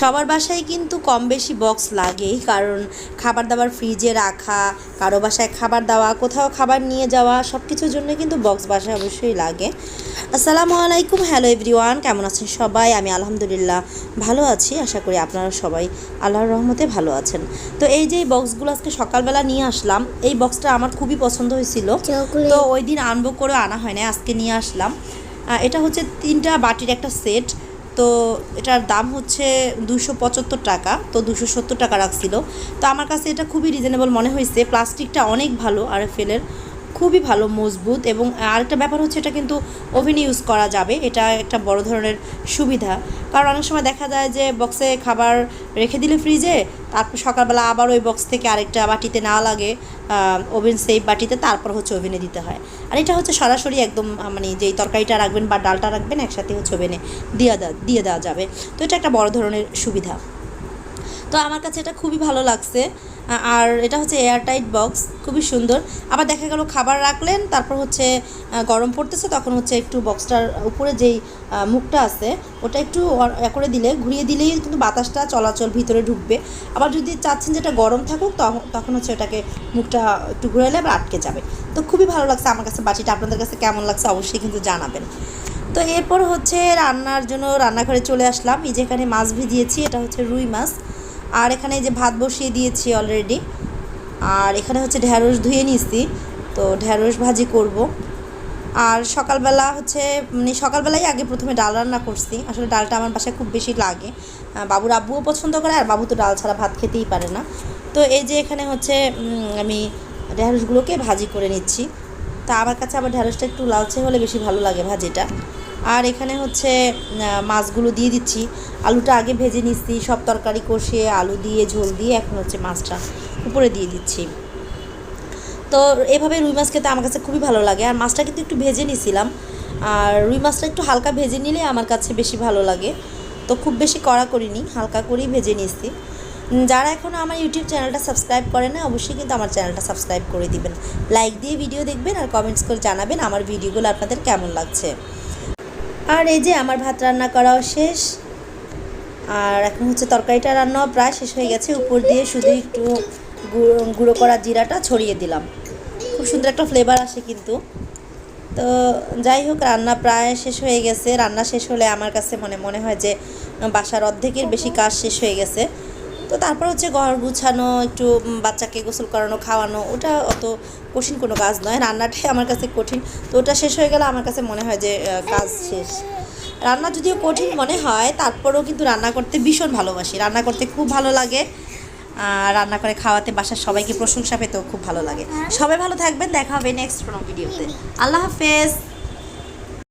সবার বাসায় কিন্তু কম বেশি বক্স লাগেই কারণ খাবার দাবার ফ্রিজে রাখা কারও বাসায় খাবার দেওয়া কোথাও খাবার নিয়ে যাওয়া সব কিছুর জন্য কিন্তু বক্স বাসায় অবশ্যই লাগে। আসসালামু আলাইকুম হ্যালো এভরিওয়ান কেমন আছেন সবাই? আমি আলহামদুলিল্লাহ ভালো আছি আশা করি আপনারা সবাই আল্লাহর রহমতে ভালো আছেন। তো এই যে বক্সগুলো আজকে সকালবেলা নিয়ে আসলাম এই বক্সটা আমার খুবই পছন্দ হয়েছিল। তো ওই দিন আনব করে আনা হয় না আজকে নিয়ে আসলাম। এটা হচ্ছে তিনটা বাটির একটা সেট তো এটার দাম হচ্ছে দুশো পঁচাত্তর টাকা, তো দুশো সত্তর টাকা রাখছিল। তো আমার কাছে এটা খুবই রিজনেবল মনে হয়েছে। প্লাস্টিকটা অনেক ভালো আর ফেলের খুবই ভালো, মজবুত এবং আরেকটা ব্যাপার হচ্ছে এটা কিন্তু ওভেনে ইউজ করা যাবে। এটা একটা বড় ধরনের সুবিধা। কারণ অনেক সময় দেখা যায় যে বক্সে খাবার রেখে দিলে ফ্রিজে তারপর সকালবেলা আবার ওই বক্স থেকে আরেকটা বাটিতে না লাগে ওভেন সেফ বাটিতে, তারপর হচ্ছে ওভেনে দিতে হয়। আর এটা হচ্ছে সরাসরি একদম মানে যেই তরকারিটা রাখবেন বা ডালটা রাখবেন, একসাথে হচ্ছে ওভেনে দিয়ে দেওয়া দিয়ে দেওয়া যাবে। তো এটা একটা বড় ধরনের সুবিধা। তো আমার কাছে এটা খুবই ভালো লাগছে। আর এটা হচ্ছে এয়ারটাইট বক্স, খুবই সুন্দর। আবার দেখা গেল খাবার রাখলেন, তারপর হচ্ছে গরম পড়তেছে, তখন হচ্ছে একটু বক্সটার উপরে যেই মুখটা আছে, ওটা একটু করে দিলে, ঘুরিয়ে দিলেই কিন্তু বাতাসটা চলাচল ভিতরে ঢুকবে। আবার যদি চাচ্ছেন যে এটা গরম থাকুক তখন হচ্ছে ওটাকে মুখটা একটু ঘুরাইলে আবার আটকে যাবে। তো খুবই ভালো লাগছে আমার কাছে বাটিটা, আপনাদের কাছে কেমন লাগছে অবশ্যই কিন্তু জানাবেন। তো এরপর হচ্ছে রান্নার জন্য রান্নাঘরে চলে আসলাম। এই যেখানে মাছ ভিজিয়েছি, এটা হচ্ছে রুই মাছ। আর এখানে যে ভাত বসিয়ে দিয়েছি অলরেডি আর এখানে হচ্ছে ঢ্যাঁড়স ধুয়ে নিয়েছি, তো ঢ্যাঁড়স ভাজি করব। আর সকালবেলা হচ্ছে মানে সকালবেলাই আগে প্রথমে ডাল রান্না করছি, আসলে ডালটা আমার বাসায় খুব বেশি লাগে। বাবুর আব্বুও পছন্দ করে, আর বাবু তো ডাল ছাড়া ভাত খেতেই পারে না। তো এই যে এখানে হচ্ছে আমি ঢ্যাঁড়সগুলোকে ভাজি করে নিচ্ছি। তা আমার কাছে আবার ঢ্যাঁড়সটা একটু লালচে হলে বেশি ভালো লাগে ভাজিটা। আর এখানে হচ্ছে মাছগুলো দিয়ে দিচ্ছি। আলুটা আগে ভেজে নিচ্ছি সব তরকারি কষিয়ে আলু দিয়ে ঝোল দিয়ে এখন হচ্ছে মাছটা উপরে দিয়ে দিচ্ছি। তো এভাবে রুই মাছ খেতে আমার কাছে খুবই ভালো লাগে। আর মাছটা কিন্তু একটু ভেজে নিছিলাম। আর রুই মাছটা একটু হালকা ভেজে নিলে আমার কাছে বেশি ভালো লাগে। তো খুব বেশি কড়া করিনি হালকা করেই ভেজে উম, যারা এখনও আমার ইউটিউব চ্যানেলটা সাবস্ক্রাইব করে না অবশ্যই কিন্তু আমার চ্যানেলটা সাবস্ক্রাইব করে দিবেন। লাইক দিয়ে ভিডিও দেখবেন আর কমেন্টস করে জানাবেন আমার ভিডিওগুলো আপনাদের কেমন লাগছে। আর এই যে আমার ভাত রান্না করাও শেষ। আর এখন হচ্ছে তরকারিটা রান্নাও প্রায় শেষ হয়ে গেছে। উপর দিয়ে শুধু একটু গুঁড়ো করা জিরাটা ছড়িয়ে দিলাম। খুব সুন্দর একটা ফ্লেভার আসে কিন্তু। তো যাই হোক, রান্না প্রায় শেষ হয়ে গেছে। রান্না শেষ হলে আমার কাছে মনে মনে হয় যে বাসার অর্ধেকের বেশি কাজ শেষ হয়ে গেছে। তো তারপর হচ্ছে ঘর গুছানো, একটু বাচ্চাকে গোসল করানো, খাওয়ানো, ওটা অত কঠিন কোনো কাজ নয়। রান্নাটাই আমার কাছে কঠিন। তো ওটা শেষ হয়ে গেলে আমার কাছে মনে হয় যে কাজ শেষ। রান্না যদিও কঠিন মনে হয়, তারপরেও কিন্তু রান্না করতে ভীষণ ভালোবাসি। রান্না করতে খুব ভালো লাগে। আর রান্না করে খাওয়াতে বাসার সবাইকে প্রশংসা পেতেও খুব ভালো লাগে। সবাই ভালো থাকবেন। দেখা হবে নেক্সট কোনো ভিডিওতে আল্লাহ হাফেজ।